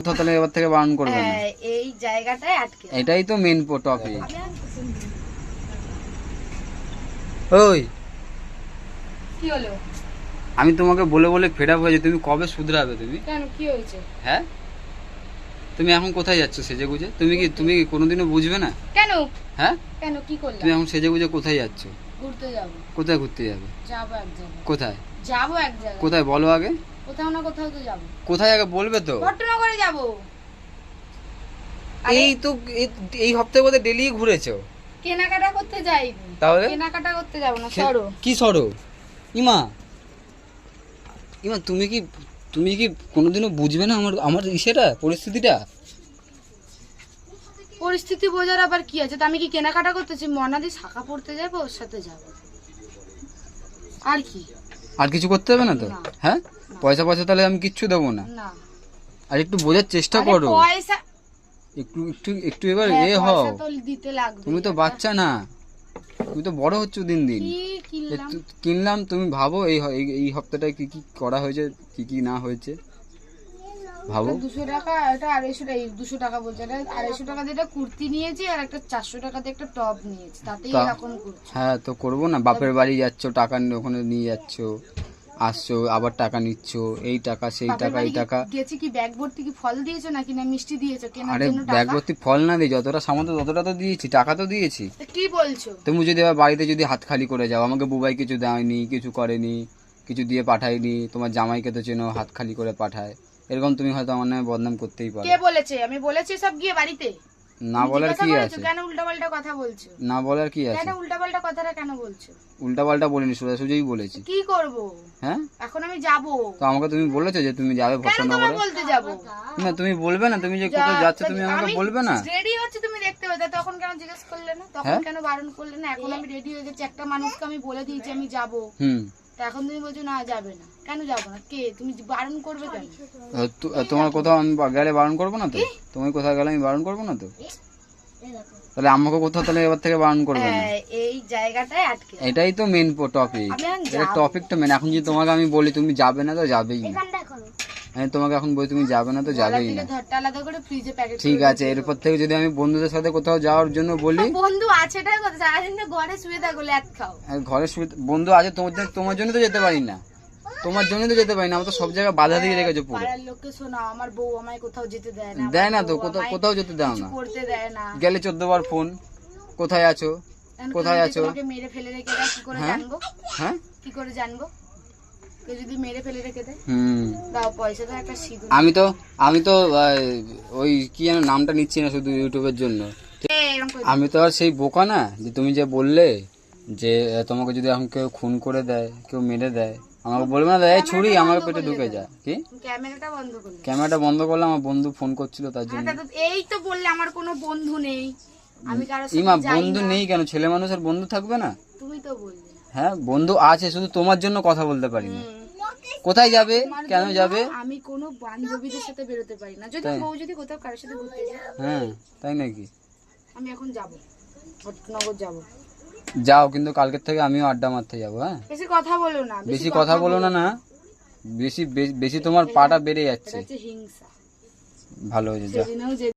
কোথাও তাহলে এবার থেকে বারণ করবে না। হ্যাঁ, এই জায়গাটায় আটকে এটাই তো মেন টপিক ওই। কি হলো? আমি তোমাকে বলে বলে ফেড আপ হয়েছে তুমি কবে শুধরাবে তুমি? কেন কি হয়েছে? হ্যাঁ? তুমি এখন কোথায় যাচ্ছ সেজে গুজে তুমি কি তুমি কি কোনোদিনও বুঝবে না? কেন? হ্যাঁ? কেন কি করলাম তুমি এখন সেজে গুজে কোথায় যাচ্ছ? ঘুরতে যাব। কোথায় ঘুরতে যাবে? যাব এক জায়গায়। কোথায়? যাব এক জায়গায়। কোথায় বলো আগে? কোথাও না কোথাও তো যাব। কোথায় আগে বলবে তো? ঘটনাগরে যাব। এই তো এই- এই সপ্তাহে বোধহয় ডেলি ঘুরেছো? কেনাকাটা করতে যাই তাহলে? কেনাকাটা করতে যাব না সরো। কি সরো? ইমা। ইমা তুমি কি তুমি কি কোনোদিনও বুঝবে না আমার আমার ইসেটা পরিস্থিতিটা? পরিস্থিতি বোঝার আবার কি আছে? তা আমি কি কেনাকাটা করতেছি? মনাদি শাখা পড়তে যাব ওর সাথে যাব। আর কি? আর কিছু করতে হবে না তো? হ্যাঁ? পয়সা পয়সা তাহলে আমি কিচ্ছু দেবো না। আর একটু বোঝার চেষ্টা করো। একটু একটু একটু এবার হ্যাঁ, এ হও। তুমি তো বাচ্চা না। তুমি তো বড় হচ্ছ দিন দিন। কিনলাম? একটু কিনলাম তুমি ভাবো এই- এই সপ্তাহটায় কি কি করা হয়েছে কি কি না হয়েছে। ভাবো দুশো টাকা এটা আড়াইশো টাকা দুশো টাকা বলছে। এটা আড়াইশো টাকা দিয়ে একটা কুর্তি নিয়েছি আর একটা চারশো টাকা দিয়ে একটা টপ নিয়েছি। তাতেই এরকম করছি। হ্যাঁ তো করব না? বাপের বাড়ি যাচ্ছ টাকা নিয়ে ওখানে নিয়ে যাচ্ছ আসছো আবার টাকা নিচ্ছ এই টাকা সেই টাকা এই টাকা। গেছি কি ব্যাগ ভর্তি কি ফল দিয়েছ নাকি না মিষ্টি দিয়েছ? কেনার আরে জন্য ব্যাগ টাকা? ভর্তি ফল না দিই যতটা সামর্থ্য ততটা তো দিয়েছি টাকা তো দিয়েছি। কি বলছো? তুমি যদি আবার বাড়িতে যদি হাত খালি করে যাও আমাকে বুবাই কিছু দেয়নি কিছু করেনি কিছু দিয়ে পাঠায়নি তোমার জামাইকে তো চেনো হাত খালি করে পাঠায়। এরকম তুমি হয়তো আমার নামে বদনাম করতেই পারো। কে বলেছে? আমি বলেছি সব গিয়ে বাড়িতে। না বলার কি আছে? কেন উল্টাপাল্টা কথা বলছো? না বলার কি আছে কেন আছে? উল্টাপাল্টা কথাটা কেন বলছো? উল্টা পাল্টা বলিনি সোজাসুজিই বলেছি। কি করব? হ্যাঁ? এখন আমি যাব। তো আমাকে তুমি বলেছ যে তুমি যাবে ভর্সনা তোমায় করে বলতে যাব? না তুমি বলবে না তুমি যে কোথাও যাচ্ছ তুমি আমাকে বলবে না? রেডি হচ্ছে তুমি দেখতে পেতে। তখন কেন জিজ্ঞেস করলে না? তখন হ্যাঁ? কেন বারণ করলে না? এখন আমি রেডি হয়ে গেছি। একটা মানুষকে আমি বলে দিয়েছি আমি যাব। হুম। তা এখন তুমি বলছো না যাবে না। কেন যাব না? কে? তুমি বারণ করবে কেন? তো- তোমার কোথাও আমি গেলে বারণ করব না তো? তুমি কোথাও গেলে আমি বারণ করব না তো? তাহলে আমাকে কোথাও তাহলে এবার থেকে বারণ করবে না? হ্যাঁ, এই জায়গাটাই আটকে এটাই তো মেন টপিক এটা যাব। টপিকটা মেন এখন যদি তোমাকে আমি বলি তুমি যাবে না তো যাবেই না। আমি তোমাকে এখন বলি তুমি যাবে না তো যাবেই না। ঠিক আছে এরপর থেকে যদি আমি বন্ধুদের সাথে কোথাও যাওয়ার জন্য বলি বন্ধু আছে ঘরে শুয়ে থাকো ল্যাদ খাও। ঘরে শুয়ে বন্ধু আছে তোমার জন্য তোমার জন্য তো যেতে পারি না। তোমার জন্য তো যেতে পারি না আমার তো সব জায়গায় বাধা দিয়ে রেখেছো পুরো। লোককে শোনা আমার বউ আমায় কোথাও যেতে দেয় না দেয় না তো কোথাও কোথাও যেতে দাও না। করতে দেয় না। গেলে চোদ্দ বার ফোন কোথায় আছো? কোথায় আছো? মেরে ফেলে রেখে কি করে হ্যাঁ? জানব? হ্যাঁ? কি করে জানব? কেউ যদি মেরে ফেলে রেখে দেয় হুম। দাও পয়সা তো একটা সিঁদুর। আমি তো আমি তো ওই কি যেন নামটা নিচ্ছি না শুধু ইউটিউবের জন্য। এরম আমি তো আর সেই বোকা না যে তুমি যে বললে যে তোমাকে যদি এখন কেউ খুন করে দেয় কেউ মেরে দেয় আমাকে বলবে না এই ছুরি আমার পেটে ঢুকে যায় কি? ক্যামেরাটা বন্ধ করলে ক্যামেরাটা বন্ধ করলে আমার বন্ধু ফোন করছিল তার জন্য। আচ্ছা, এই তো বললে আমার কোনো বন্ধু নেই। আমি ইমা বন্ধু নেই কেন? ছেলে মানুষের বন্ধু থাকবে না? তুমি তো বললে। হ্যাঁ বন্ধু আছে শুধু তোমার জন্য কথা বলতে পারি না। কোথায় যাবে? কেন যাবে? আমি কোনো বান্ধবীদের সাথে বেরোতে পারি না। যদি? বউ যদি কোথাও কারোর সাথে ঘুরতে যায় হ্যাঁ তাই নাকি? আমি এখন যাব। ভটনগর যাব। যাও কিন্তু কালকের থেকে আমিও আড্ডা মারতে যাব হ্যাঁ? বেশি কথা বলো না বেশি কথা বলো না না। বেশি বেশি তোমার পাটা বেড়ে যাচ্ছে। হিংসা। ভালো হয়েছে যে